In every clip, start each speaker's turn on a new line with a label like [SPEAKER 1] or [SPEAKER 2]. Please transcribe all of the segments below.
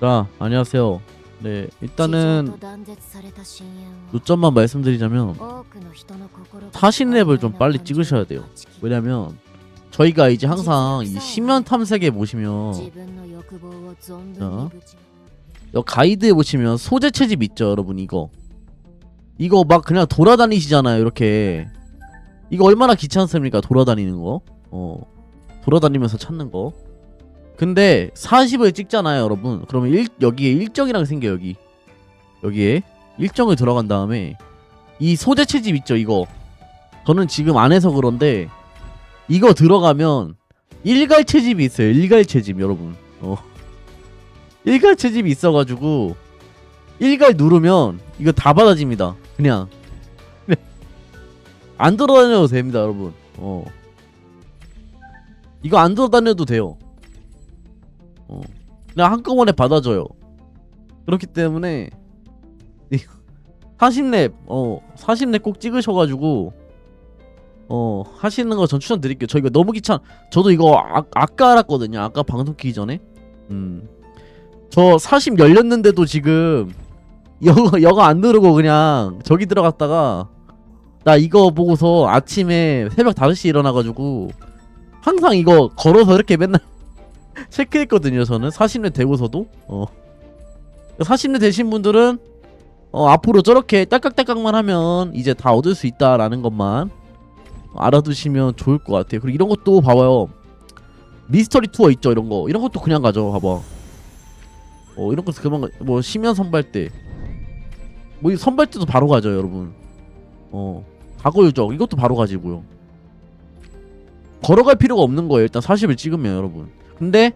[SPEAKER 1] 자, 안녕하세요. 네, 일단은
[SPEAKER 2] 루
[SPEAKER 1] 요점만 말씀드리자면
[SPEAKER 2] 사신 랩을 좀 빨리 찍으셔야 돼요.
[SPEAKER 1] 왜냐면 저희가 이제 항상 이 심연 탐색에 보시면
[SPEAKER 2] 어?
[SPEAKER 1] 여 가이드에 보시면 소재 채집 있죠, 여러분 이거. 이거 막 그냥 돌아다니시잖아요, 이렇게. 이거 얼마나 귀찮습니까? 돌아다니는 거. 어. 돌아다니면서 찾는 거. 근데 40을 찍잖아요, 여러분. 그러면 일, 여기에 일정이랑 생겨 여기. 여기에 일정을 들어간 다음에 이 소재 채집 있죠, 이거. 저는 지금 안 해서 그런데 이거 들어가면 일갈 채집이 있어요. 일갈 채집, 여러분. 어. 일갈 채집이 있어가지고 일갈 누르면 이거 다 받아집니다. 그냥 네. 안 돌아다녀도 됩니다, 여러분. 어. 이거 안 돌아다녀도 돼요. 어. 그냥 한꺼번에 받아줘요. 그렇기 때문에 이거 40렙 어 40렙 꼭 찍으셔가지고 어 하시는 거 전 추천 드릴게요. 저 이거 너무 귀찮. 저도 이거 아, 아까 알았거든요. 아까 방송 키기 전에. 음. 저 40 열렸는데도 지금 영어 영어 안 누르고 그냥 저기 들어갔다가 나 이거 보고서 아침에 새벽 5시 일어나가지고 항상 이거 걸어서 이렇게 맨날 체크했거든요. 저는 40렙 되고서도 어 40렙 되신 분들은 어 앞으로 저렇게 딸깍딸깍만 하면 이제 다 얻을 수 있다라는 것만 알아두시면 좋을 것 같아요. 그리고 이런 것도 봐봐요. 미스터리 투어 있죠, 이런 거. 이런 것도 그냥 가져, 봐봐. 어, 이런 거 그만 가, 뭐 심연 선발대. 뭐이 선발대도 바로 가죠, 여러분. 어, 과거 유적 이것도 바로 가지고요. 걸어갈 필요가 없는 거예요. 일단 40을 찍으면 여러분. 근데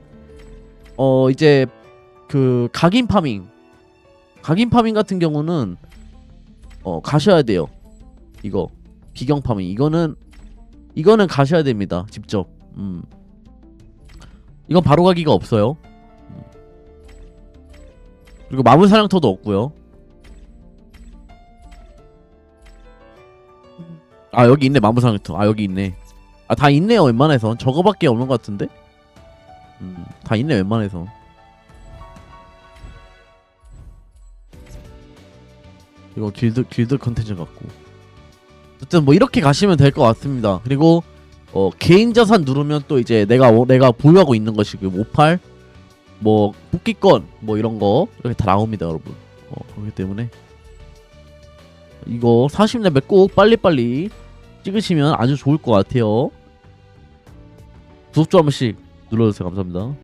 [SPEAKER 1] 어 이제 그 각인 파밍, 각인 파밍 같은 경우는 어 가셔야 돼요. 이거 비경 파밍 이거는 이거는 가셔야 됩니다. 직접. 음. 이건 바로 가기가 없어요. 음. 그리고 마물 사냥터도 없고요. 아 여기 있네 마물 사냥터. 아 여기 있네. 아 다 있네요 웬만해선 저거밖에 없는 것 같은데. 음, 다 있네 웬만해선. 이거 길드 길드 컨텐츠 같고. 어쨌든 뭐 이렇게 가시면 될 것 같습니다. 그리고 어 개인 자산 누르면 또 이제 내가 워- 내가 보유하고 있는 것이 그 모팔 뭐 뽑기권 뭐 이런 거 이렇게 다 나옵니다, 여러분. 어 그렇기 때문에 이거 40레벨 꼭 빨리빨리 찍으시면 아주 좋을 것 같아요. 구독 좀 한 번씩 눌러주세요. 감사합니다.